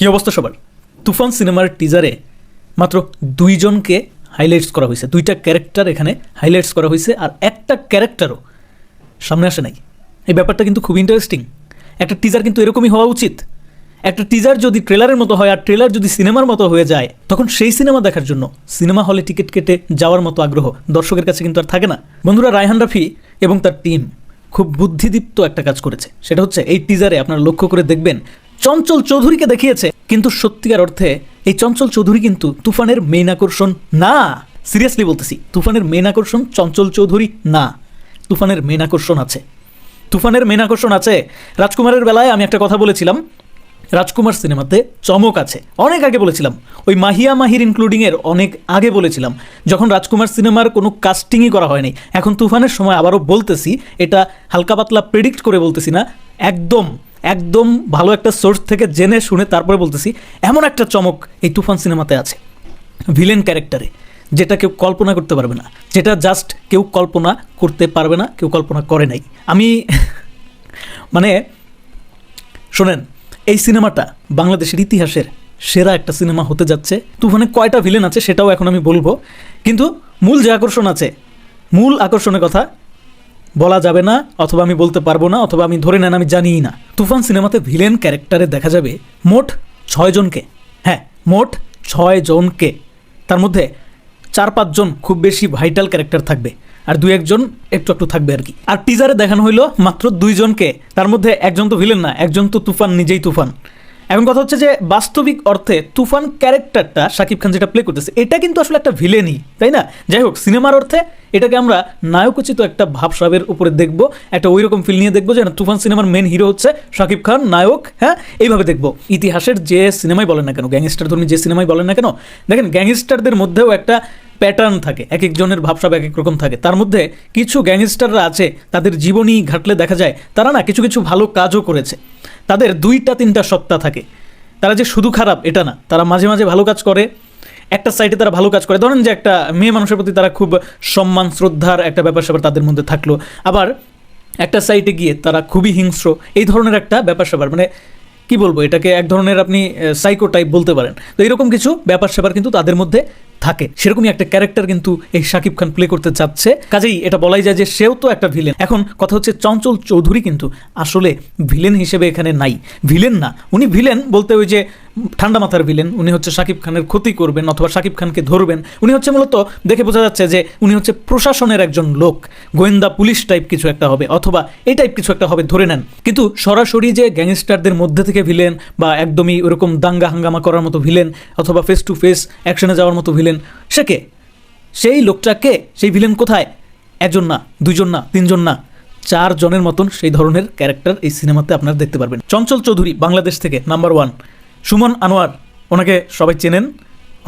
কি অবস্থা সবার? তুফান সিনেমার টিজারে মাত্র দুইজনকে হাইলাইটস করা হয়েছে। দুইটা ক্যারেক্টার এখানে হাইলাইটস করা হয়েছে আর একটা ক্যারেক্টারও সামনে আসে নাই। এই ব্যাপারটা কিন্তু খুব ইন্টারেস্টিং একটা টিজার কিন্তু এরকমই হওয়া উচিত। একটা টিজার যদি ট্রেলারের মতো হয় আর ট্রেলার যদি সিনেমার মতো হয়ে যায়, তখন সেই সিনেমা দেখার জন্য সিনেমা হলে টিকিট কেটে যাওয়ার মতো আগ্রহ দর্শকের কাছে কিন্তু আর থাকে না। বন্ধুরা, রায়হান রাফি এবং তার টিম খুব বুদ্ধিদীপ্ত একটা কাজ করেছে। সেটা হচ্ছে এই টিজারে আপনারা লক্ষ্য করে দেখবেন চঞ্চল চৌধুরীকে দেখিয়েছে। কিন্তু সত্যিকার অর্থে এই চঞ্চল চৌধুরী কিন্তু তুফানের মেইন আকর্ষণ না। সিরিয়াসলি বলতেছি, তুফানের মেইন আকর্ষণ চঞ্চল চৌধুরী না। তুফানের মেইন আকর্ষণ আছে। তুফানের মেন আকর্ষণ আছে রাজকুমারের বেলায় আমি একটা কথা বলেছিলাম। রাজকুমার সিনেমাতে চমক আছে। অনেক আগে বলেছিলাম। ওই মাহিয়া মাহির ইনক্লুডিংয়ের অনেক আগে বলেছিলাম। যখন রাজকুমার সিনেমার কোনো কাস্টিংই করা হয়নি। এখন তুফানের সময় আবারও বলতেছি, এটা হালকা পাতলা প্রেডিক্ট করে বলতেছি না। একদম একদম ভালো একটা সোর্স থেকে জেনে শুনে তারপরে বলতেছি, এমন একটা চমক এই তুফান সিনেমাতে আছে। ভিলেন ক্যারেক্টারে, যেটা কেউ কল্পনা করতে পারবে না। যেটা জাস্ট কেউ কল্পনা করতে পারবে না, কেউ কল্পনা করে নাই। আমি মানে শোনেন, এই সিনেমাটা বাংলাদেশের ইতিহাসের সেরা একটা সিনেমা হতে যাচ্ছে। তুফানে কয়টা ভিলেন আছে সেটাও এখন আমি বলব। কিন্তু মূল যে আকর্ষণ আছে, মূল আকর্ষণের কথা বলা যাবে না, অথবা আমি বলতে পারব না, অথবা আমি ধরে নেন আমি জানিই না। তুফান সিনেমাতে ভিলেন ক্যারেক্টারে দেখা যাবে মোট ছয়জনকে হ্যাঁ মোট ছয় জনকে। তার মধ্যে চার পাঁচজন খুব বেশি ভাইটাল ক্যারেক্টার থাকবে আর দু একজন একটু একটু থাকবে আর কি। আর টিজারে দেখানো হইল মাত্র দুইজনকে তার মধ্যে একজন তো ভিলেন না, একজন তো তুফান, নিজেই তুফান। এখন কথা হচ্ছে যে বাস্তবিক অর্থে তুফান ক্যারেক্টারটা শাকিব খান যেটা প্লে করতেছে, এটা কিন্তু আসলে একটা ভিলেনই তাই না? যাই হোক সিনেমার অর্থে এটাকে আমরা নায়কোচিত একটা ভাবসাবের উপরে দেখব, একটা ওই রকম ফিল নিয়ে দেখব যে তুফান সিনেমার মেন হিরো হচ্ছে শাকিব খান, নায়ক হ্যাঁ? এইভাবে দেখব। ইতিহাসের যে সিনেমাই বলেন না কেন গ্যাংস্টার ধর্মী যে সিনেমাই বলেন না কেন, দেখেন গ্যাংস্টারদের মধ্যেও একটা প্যাটার্ন থাকে, এক একজনের ভাবসাব এক এক রকম থাকে। তার মধ্যে কিছু গ্যাংস্টাররা আছে, তাদের জীবনী ঘাটলে দেখা যায়, তারা না কিছু কিছু ভালো কাজও করেছে। তাদের দুইটা, তিনটা সত্তা থাকে। তারা যে শুধু খারাপ, এটা না। তারা মাঝে মাঝে ভালো কাজ করে, একটা সাইডে তারা ভালো কাজ করে। ধরেন যে একটা মেয়ে মানুষের প্রতি তারা খুব সম্মান, শ্রদ্ধার একটা ব্যাপার স্যাপার তাদের মধ্যে থাকল। আবার একটা সাইডে গিয়ে তারা খুবই হিংস্র। এই ধরনের একটা ব্যাপার স্যাপার। মানে কি বলব, এটাকে এক ধরনের আপনি সাইকো টাইপ বলতে পারেন। তো এরকম কিছু ব্যাপার স্যাপার কিন্তু তাদের মধ্যে থাকে। সেরকমই একটা ক্যারেক্টার কিন্তু এই শাকিব খান প্লে করতে চাচ্ছে। কাজেই এটা বলাই যায় যে সেও তো একটা ভিলেন এখন কথা হচ্ছে চঞ্চল চৌধুরী কিন্তু আসলে ভিলেন হিসেবে এখানে নাই। ভিলেন না, উনি ভিলেন বলতে ওই যে ঠান্ডা মাথার ভিলেন উনি হচ্ছে শাকিব খানের ক্ষতি করবেন অথবা শাকিব খানকে ধরবেন। উনি হচ্ছে মূলত দেখে বোঝা যাচ্ছে যে উনি হচ্ছে প্রশাসনের একজন লোক, গোয়েন্দা পুলিশ টাইপ কিছু একটা হবে, অথবা এই টাইপ কিছু একটা হবে, ধরে নেন। কিন্তু সরাসরি যে গ্যাংস্টারদের মধ্যে থেকে ভিলেন বা একদমই ওরকম দাঙ্গা হাঙ্গামা করার মতো ভিলেন অথবা ফেস টু ফেস অ্যাকশনে যাওয়ার মতো ভিলেন সে কে? সেই লোকটা কে? সেই ভিলেন কোথায়? একজন না, দুইজন না, তিনজন না চার জনের মতন সেই ধরনের ক্যারেক্টার এই সিনেমাতে আপনারা দেখতে পারবেন। চঞ্চল চৌধুরী, বাংলাদেশ থেকে নাম্বার ওয়ান সুমন আনোয়ার, ওনাকে সবাই চেনেন,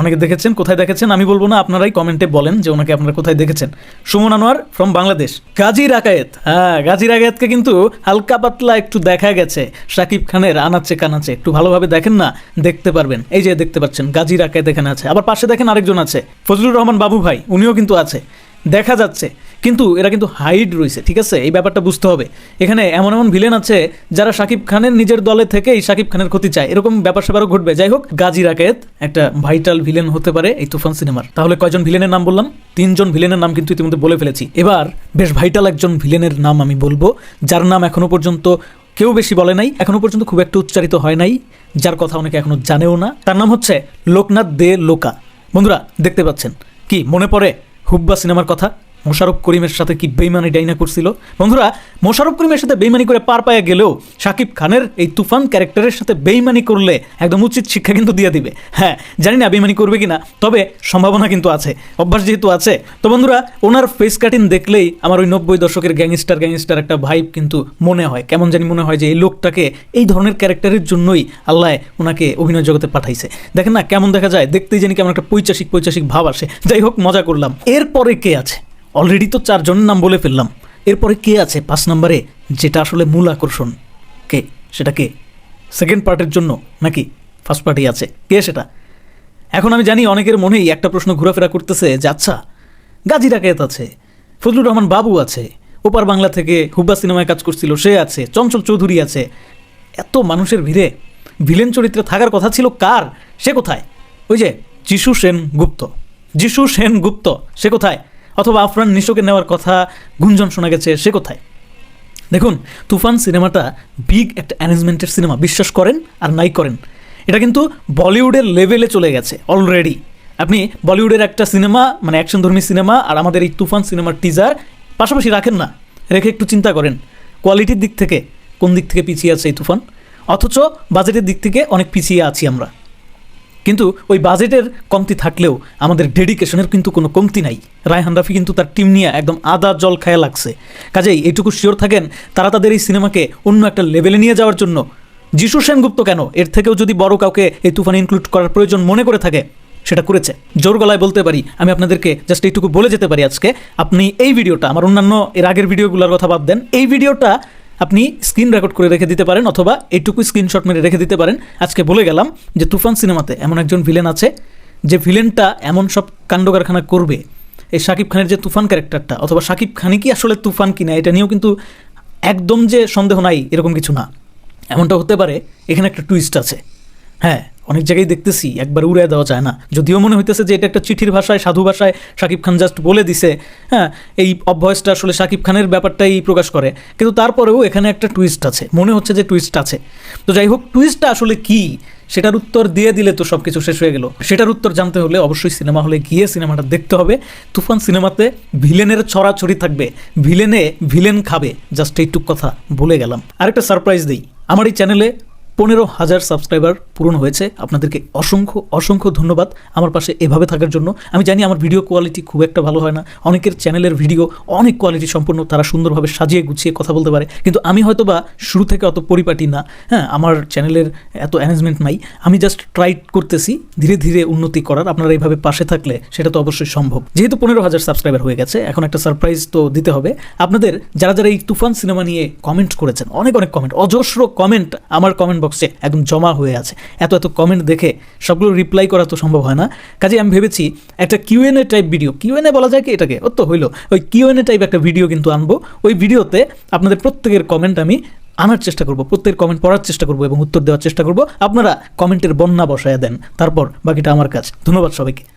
অনেকে দেখেছেন, কোথায় দেখেছেন, আমি বলব না, আপনারাই কমেন্টে বলেন যে ওনাকে আপনারা কোথায় দেখেছেন। সুমন আনোয়ার ফ্রম বাংলাদেশ। গাজী রাকায়েত হ্যাঁ গাজী রাকায়েতকে কিন্তু হালকা পাতলা একটু দেখা গেছে। শাকিব খানের আনাচে কানাচে, একটু ভালোভাবে দেখেন না, দেখতে পারবেন। এই যে দেখতে পাচ্ছেন, গাজী রাকায়েত এখানে আছে। আবার পাশে দেখেন আরেকজন আছে, ফজলুর রহমান বাবু ভাই, উনিও কিন্তু আছে। দেখা যাচ্ছে কিন্তু এরা কিন্তু হাইড রয়েছে, ঠিক আছে? এই ব্যাপারটা বুঝতে হবে। এখানে এমন এমন ভিলেন আছে যারা শাকিব খানের নিজের দলে থেকেই শাকিব খানের ক্ষতি চায়। এরকম ব্যাপার স্যাপারও ঘটবে। যাই হোক, গাজী রাকেত একটা ভাইটাল ভিলেন হতে পারে এই তুফান সিনেমার। তাহলে কয়জন ভিলেনের নাম বললাম? তিনজন ভিলেনের নাম কিন্তু ইতিমধ্যে বলে ফেলেছি। এবার বেশ ভাইটাল একজন ভিলেনের নাম আমি বলব, যার নাম এখনও পর্যন্ত কেউ বেশি বলে নাই, এখনও পর্যন্ত খুব একটা উচ্চারিত হয় নাই, যার কথা অনেকে এখনও জানেও না। তার নাম হচ্ছে লোকনাথ দে লোকা। বন্ধুরা, দেখতে পাচ্ছেন। কি, মনে পড়ে হুব্বা সিনেমার কথা? মোশারফ করিমের সাথে কি বেইমানি ডাইনা করছিল? বন্ধুরা মোশারফ করিমের সাথে বেইমানি করে পার পায়ে গেলেও শাকিব খানের এই তুফান ক্যারেক্টারের সাথে বেইমানি করলে একদম উচিত শিক্ষা কিন্তু দিয়ে দিবে। হ্যাঁ জানি না বেইমানি করবে কিনা, তবে সম্ভাবনা কিন্তু আছে, অভ্যাস যেহেতু আছে। তো বন্ধুরা, ওনার ফেস কাটিং দেখলেই আমার ওই নব্বই দশকের গ্যাংস্টার গ্যাংস্টার একটা ভাইব কিন্তু মনে হয়। কেমন জানি মনে হয় যে এই লোকটাকে এই ধরনের ক্যারেক্টারের জন্যই আল্লাহ ওনাকে অভিনয় জগতে পাঠাইছে। দেখেন না, কেমন দেখা যায়, দেখতেই জানি কেমন একটা পৈচাসিক পৈচাসিক ভাব আসে। যাই হোক, মজা করলাম। এরপরে কে আছে? অলরেডি তো চারজনের নাম বলে ফেললাম। এরপরে কে আছে পাঁচ নম্বরে, যেটা আসলে মূল আকর্ষণ? কে? সেটা কে? সেকেন্ড পার্টের জন্য নাকি ফার্স্ট পার্টি আছে? কে সেটা? এখন আমি জানি অনেকের মনেই একটা প্রশ্ন ঘোরাফেরা করতেছে যে আচ্ছা গাজী রাকেত আছে, ফজলুর রহমান বাবু আছে, ওপার বাংলা থেকে হুব্বা সিনেমায় কাজ করছিল, সে আছে, চঞ্চল চৌধুরী আছে। এত মানুষের ভিড়ে ভিলেন চরিত্রে থাকার কথা ছিল কার? সে কোথায়? ওই যে, যিশু সেন গুপ্ত যিশু সেন গুপ্ত সে কোথায়? অথবা আফরান নিশোকে নেওয়ার কথা গুঞ্জন শোনা গেছে, সে কোথায়? দেখুন, তুফান সিনেমাটা বিগ একটা অ্যারেঞ্জমেন্টের সিনেমা বিশ্বাস করেন আর নাই করেন। এটা কিন্তু বলিউডের লেভেলে চলে গেছে অলরেডি আপনি বলিউডের একটা সিনেমা মানে অ্যাকশনধর্মী সিনেমা আর আমাদের এই তুফান সিনেমার টিজার পাশাপাশি রাখেন না। রেখে একটু চিন্তা করেন কোয়ালিটির দিক থেকে কোন দিক থেকে পিছিয়ে আছে এই তুফান? অথচ বাজেটের দিক থেকে অনেক পিছিয়ে আছি আমরা। কিন্তু ওই বাজেটের কমতি থাকলেও আমাদের ডেডিকেশনের কিন্তু কোনো কমতি নাই। রায়হান রাফি কিন্তু তার টিম নিয়ে একদম আদা জল খায়া লাগছে। কাজেই এইটুকু শিওর থাকেন, তারা তাদের এই সিনেমাকে অন্য একটা লেভেলে নিয়ে যাওয়ার জন্য। যিশু সেনগুপ্ত কেন? এর থেকেও যদি বড় কাউকে এই তুফান ইনক্লুড করার প্রয়োজন মনে করে থাকে, সেটা করেছে। জোর গলায় বলতে পারি, আমি আপনাদেরকে জাস্ট এইটুকু বলে যেতে পারি আজকে। আপনি এই ভিডিওটা, আমার অন্যান্য এর আগের ভিডিওগুলোর কথা বাদ দেন, এই ভিডিওটা আপনি স্ক্রিন রেকর্ড করে রেখে দিতে পারেন অথবা এইটুকু স্ক্রিনশট মেরে রেখে দিতে পারেন। আজকে বলে গেলাম যে তুফান সিনেমাতে এমন একজন ভিলেন আছে, যে ভিলেনটা এমন সব কাণ্ডকারখানা করবে। এই শাকিব খানের যে তুফান ক্যারেক্টারটা অথবা শাকিব খানই কি আসলে তুফান কিনা, এটা নিয়েও কিন্তু একদম যে সন্দেহ নাই, এরকম কিছু না। এমনটা হতে পারে, এখানে একটা টুইস্ট আছে। হ্যাঁ অনেক জায়গায় দেখতেছি, একবার উড়ে দেওয়া যায় না। যদিও মনে হইতেছে যে এটা একটা চিঠির ভাষায়, সাধু ভাষায় শাকিব খান জাস্ট বলে দিছে। হ্যাঁ এই অভয়েসটা আসলে শাকিব খানের ব্যাপারটাই প্রকাশ করে। কিন্তু তারপরেও এখানে একটা টুইস্ট আছে, মনে হচ্ছে যে টুইস্ট আছে। তো যাই হোক টুইস্টটা আসলে কি? সেটার উত্তর দিয়ে দিলে তো সব কিছু শেষ হয়ে গেল। সেটার উত্তর জানতে হলে অবশ্যই সিনেমা হলে গিয়ে সিনেমাটা দেখতে হবে। তুফান সিনেমাতে ভিলেনের ছড়াছড়ি থাকবে। ভিলেনে ভিলেন খাবে। জাস্ট এইটুক কথা বলে গেলাম। আরেকটা সারপ্রাইজ দিই। আমার এই চ্যানেলে পনেরো হাজার সাবস্ক্রাইবার পূরণ হয়েছে। আপনাদেরকে অসংখ্য অসংখ্য ধন্যবাদ আমার পাশে এভাবে থাকার জন্য। আমি জানি আমার ভিডিও কোয়ালিটি খুব একটা ভালো হয় না। অনেকের চ্যানেলের ভিডিও অনেক কোয়ালিটি সম্পন্ন, তারা সুন্দরভাবে সাজিয়ে গুছিয়ে কথা বলতে পারে। কিন্তু আমি হয়তো বা শুরু থেকে অত পরিপাটি না। হ্যাঁ আমার চ্যানেলের এত অ্যারেঞ্জমেন্ট নাই। আমি জাস্ট ট্রাই করতেছি ধীরে ধীরে উন্নতি করার। আপনারা এইভাবে পাশে থাকলে সেটা তো অবশ্যই সম্ভব। যেহেতু পনেরো হাজার সাবস্ক্রাইবার হয়ে গেছে, এখন একটা সারপ্রাইজ তো দিতে হবে। আপনাদের যারা যারা এই তুফান সিনেমা নিয়ে কমেন্ট করেছেন, অনেক অনেক কমেন্ট অজস্র কমেন্ট আমার কমেন্ট বক্সে একদম জমা হয়ে আছে। এত এত কমেন্ট দেখে সবগুলো রিপ্লাই করা তো সম্ভব হয় না। কাজে আমি ভেবেছি একটা কিউএনএ টাইপ ভিডিও কিউএনএ বলা যায় কি? এটাকে, ও তো হইল। ওই কিউএনএ টাইপ একটা ভিডিও কিন্তু আনব। ওই ভিডিওতে আপনাদের প্রত্যেকের কমেন্ট আমি আনার চেষ্টা করব। প্রত্যেকের কমেন্ট পড়ার চেষ্টা করব এবং উত্তর দেওয়ার চেষ্টা করব। আপনারা কমেন্টের বন্যা বসায় দেন। তারপর বাকিটা আমার কাজ। ধন্যবাদ সবাইকে।